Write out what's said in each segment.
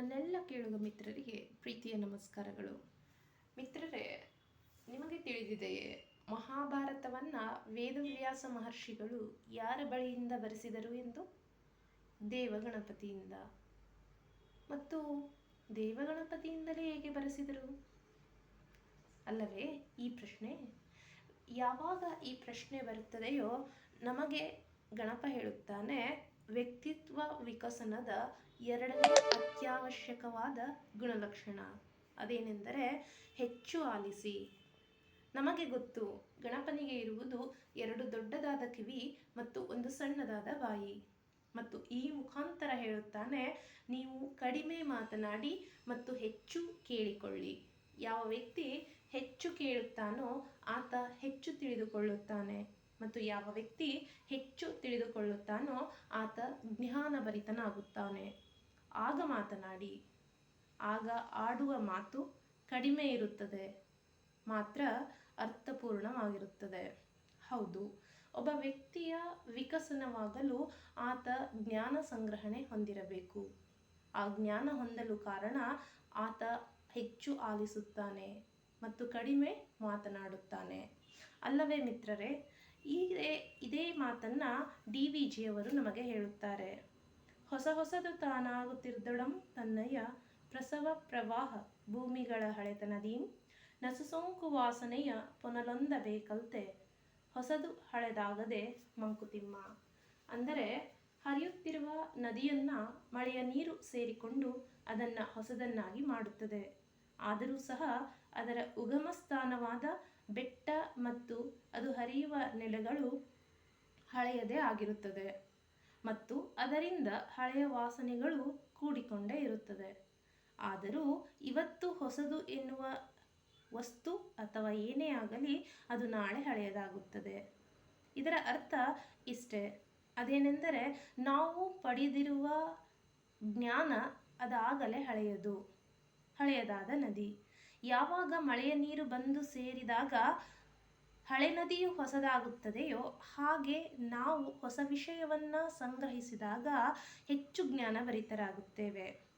ನನ್ನೆಲ್ಲ ಕೇಳುವ ಮಿತ್ರರಿಗೆ ಪ್ರೀತಿಯ ನಮಸ್ಕಾರಗಳು. ಮಿತ್ರರೇ, ನಿಮಗೆ ತಿಳಿದಿದೆಯೇ, ಮಹಾಭಾರತವನ್ನು ವೇದವ್ಯಾಸ ಮಹರ್ಷಿಗಳು ಯಾರ ಬಳಿಯಿಂದ ಬರೆಸಿದರು ಎಂದು? ದೇವಗಣಪತಿಯಿಂದ. ಮತ್ತು ದೇವಗಣಪತಿಯಿಂದಲೇ ಹೇಗೆ ಬರೆಸಿದರು? ಅಲ್ಲವೇ, ಈ ಪ್ರಶ್ನೆ, ಯಾವಾಗ ಈ ಪ್ರಶ್ನೆ ಬರುತ್ತದೆಯೋ, ನಮಗೆ ಗಣಪ ಹೇಳುತ್ತಾನೆ, ವ್ಯಕ್ತಿತ್ವ ವಿಕಸನದ ಎರಡನೇ ಅತ್ಯವಶ್ಯಕವಾದ ಗುಣಲಕ್ಷಣ ಅದೇನೆಂದರೆ ಹೆಚ್ಚು ಆಲಿಸಿ. ನಮಗೆ ಗೊತ್ತು, ಗಣಪನಿಗೆ ಇರುವುದು ಎರಡು ದೊಡ್ಡದಾದ ಕಿವಿ ಮತ್ತು ಒಂದು ಸಣ್ಣದಾದ ಬಾಯಿ. ಮತ್ತು ಈ ಮುಖಾಂತರ ಹೇಳುತ್ತಾನೆ, ನೀವು ಕಡಿಮೆ ಮಾತನಾಡಿ ಮತ್ತು ಹೆಚ್ಚು ಕೇಳಿಕೊಳ್ಳಿ. ಯಾವ ವ್ಯಕ್ತಿ ಹೆಚ್ಚು ಕೇಳುತ್ತಾನೋ ಆತ ಹೆಚ್ಚು ತಿಳಿದುಕೊಳ್ಳುತ್ತಾನೆ ಮತ್ತು ಯಾವ ವ್ಯಕ್ತಿ ಹೆಚ್ಚು ತಿಳಿದುಕೊಳ್ಳುತ್ತಾನೋ ಆತ ಜ್ಞಾನಭರಿತನಾಗುತ್ತಾನೆ. ಆಗ ಮಾತನಾಡಿ, ಆಗ ಆಡುವ ಮಾತು ಕಡಿಮೆ ಇರುತ್ತದೆ, ಮಾತ್ರ ಅರ್ಥಪೂರ್ಣವಾಗಿರುತ್ತದೆ. ಹೌದು, ಒಬ್ಬ ವ್ಯಕ್ತಿಯ ವಿಕಸನವಾಗಲು ಆತ ಜ್ಞಾನ ಸಂಗ್ರಹಣೆ ಹೊಂದಿರಬೇಕು. ಆ ಜ್ಞಾನ ಹೊಂದಲು ಕಾರಣ ಆತ ಹೆಚ್ಚು ಆಲಿಸುತ್ತಾನೆ ಮತ್ತು ಕಡಿಮೆ ಮಾತನಾಡುತ್ತಾನೆ. ಅಲ್ಲವೇ ಮಿತ್ರರೇ, ಇದೇ ಇದೇ ಮಾತನ್ನು ಡಿ ವಿ ಜಿಯವರು ನಮಗೆ ಹೇಳುತ್ತಾರೆ. ಹೊಸ ಹೊಸದು ತಾನಾಗುತ್ತಿರ್ದೊಡಂ ತನ್ನಯ್ಯ ಪ್ರಸವ ಪ್ರವಾಹ ಭೂಮಿಗಳ ಹಳೆತನದೀಂ. ನಸುಸೋಂಕು ವಾಸನೆಯ ಪುನಲೊಂದಬೇಕಲ್ತೆ ಹೊಸದು ಹಳೆದಾಗದೆ ಮಂಕುತಿಮ್ಮ. ಅಂದರೆ ಹರಿಯುತ್ತಿರುವ ನದಿಯನ್ನು ಮಳೆಯ ನೀರು ಸೇರಿಕೊಂಡು ಅದನ್ನು ಹೊಸದನ್ನಾಗಿ ಮಾಡುತ್ತದೆ. ಆದರೂ ಸಹ ಅದರ ಉಗಮ ಸ್ಥಾನವಾದ ಬೆಟ್ಟ ಮತ್ತು ಅದು ಹರಿಯುವ ನೆಲೆಗಳು ಹಳೆಯದೇ ಆಗಿರುತ್ತದೆ. ಮತ್ತು ಅದರಿಂದ ಹಳೆಯ ವಾಸನೆಗಳು ಕೂಡಿಕೊಂಡೇ ಇರುತ್ತದೆ. ಆದರೂ ಇವತ್ತು ಹೊಸದು ಎನ್ನುವ ವಸ್ತು ಅಥವಾ ಏನೇ ಆಗಲಿ ಅದು ನಾಳೆ ಹಳೆಯದಾಗುತ್ತದೆ. ಇದರ ಅರ್ಥ ಇಷ್ಟೇ. ಅದೇನೆಂದರೆ ನಾವು ಪಡೆದಿರುವ ಜ್ಞಾನ ಅದಾಗಲೇ ಹಳೆಯದು, ಹಳೆಯದಾದ ನದಿ. ಯಾವಾಗ ಮಳೆಯ ನೀರು ಬಂದು ಸೇರಿದಾಗ ಹಳೆ ನದಿಯು ಹೊಸದಾಗುತ್ತದೆಯೋ, ಹಾಗೆ ನಾವು ಹೊಸ ವಿಷಯವನ್ನು ಸಂಗ್ರಹಿಸಿದಾಗ ಹೆಚ್ಚು ಜ್ಞಾನಭರಿತರಾಗುತ್ತೇವೆ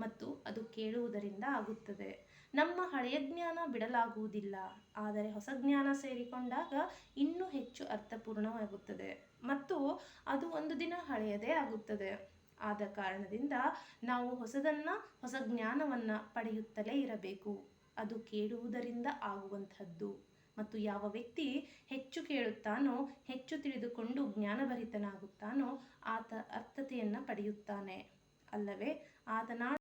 ಮತ್ತು ಅದು ಕೇಳುವುದರಿಂದ ಆಗುತ್ತದೆ. ನಮ್ಮ ಹಳೆಯ ಜ್ಞಾನ ಬಿಡಲಾಗುವುದಿಲ್ಲ. ಆದರೆ ಹೊಸ ಜ್ಞಾನ ಸೇರಿಕೊಂಡಾಗ ಇನ್ನೂ ಹೆಚ್ಚು ಅರ್ಥಪೂರ್ಣವಾಗುತ್ತದೆ. ಮತ್ತು ಅದು ಒಂದು ದಿನ ಹಳೆಯದೇ ಆಗುತ್ತದೆ. ಆದ ಕಾರಣದಿಂದ ನಾವು ಹೊಸದನ್ನು, ಹೊಸ ಜ್ಞಾನವನ್ನು ಪಡೆಯುತ್ತಲೇ ಇರಬೇಕು. ಅದು ಕೇಳುವುದರಿಂದ ಆಗುವಂಥದ್ದು. ಮತ್ತು ಯಾವ ವ್ಯಕ್ತಿ ಹೆಚ್ಚು ಕೇಳುತ್ತಾನೋ ಹೆಚ್ಚು ತಿಳಿದುಕೊಂಡು ಜ್ಞಾನಭರಿತನಾಗುತ್ತಾನೋ ಆತ ಅರ್ಥತೆಯನ್ನು ಪಡೆಯುತ್ತಾನೆ. ಅಲ್ಲವೇ? ಆತನ